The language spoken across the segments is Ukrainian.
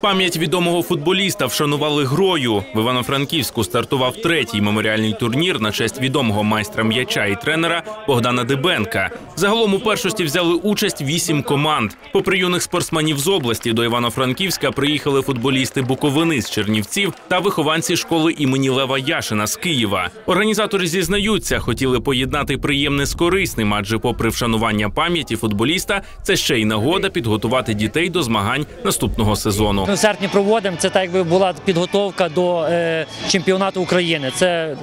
Пам'ять відомого футболіста вшанували грою. В Івано-Франківську стартував третій меморіальний турнір на честь відомого майстра м'яча і тренера Богдана Дебенка. Загалом у першості взяли участь вісім команд. Попри юних спортсменів з області до Івано-Франківська приїхали футболісти Буковини з Чернівців та вихованці школи імені Лева Яшина з Києва. Організатори зізнаються, хотіли поєднати приємне з корисним, адже, попри вшанування пам'яті футболіста, це ще й нагода підготувати дітей до змагань наступного сезону. Серпні проводимо. Це так якби була підготовка до е, чемпіонату України. Це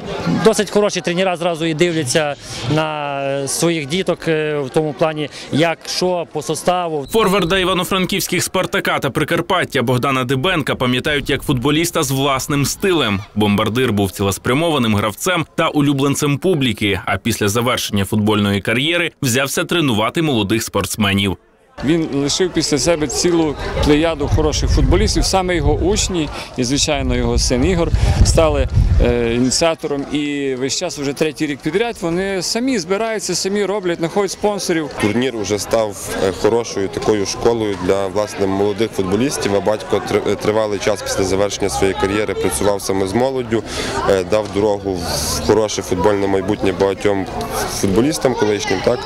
досить хороші тренера зразу і дивляться на е, своїх діток е, в тому плані, як що по составу. Форварда івано-франківських Спартака та Прикарпаття Богдана Дебенка пам'ятають як футболіста з власним стилем. Бомбардир був цілеспрямованим гравцем та улюбленцем публіки. А після завершення футбольної кар'єри взявся тренувати молодих спортсменів. Він лишив після себе цілу плеяду хороших футболістів. Саме його учні і, звичайно, його син Ігор стали е, ініціатором. І весь час, вже третій рік підряд, вони самі збираються, самі роблять, знаходять спонсорів. Турнір вже став е, хорошою такою школою для власне молодих футболістів. А батько тривалий час після завершення своєї кар'єри працював саме з молоддю, е, дав дорогу в хороше футбольне майбутнє багатьом футболістам колишнім. Так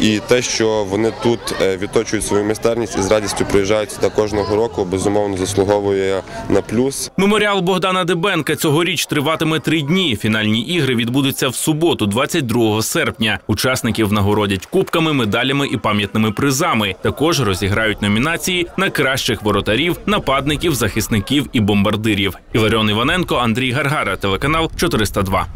і те, що вони тут е, відточують свою майстерність і з радістю приїжджають сюди кожного року, безумовно заслуговує на плюс. Меморіал Богдана Дебенка цьогоріч триватиме три дні. Фінальні ігри відбудуться в суботу, 22 серпня. Учасників нагородять кубками, медалями і пам'ятними призами. Також розіграють номінації на кращих воротарів, нападників, захисників і бомбардирів. Іларіон Іваненко, Андрій Гаргара, телеканал 402.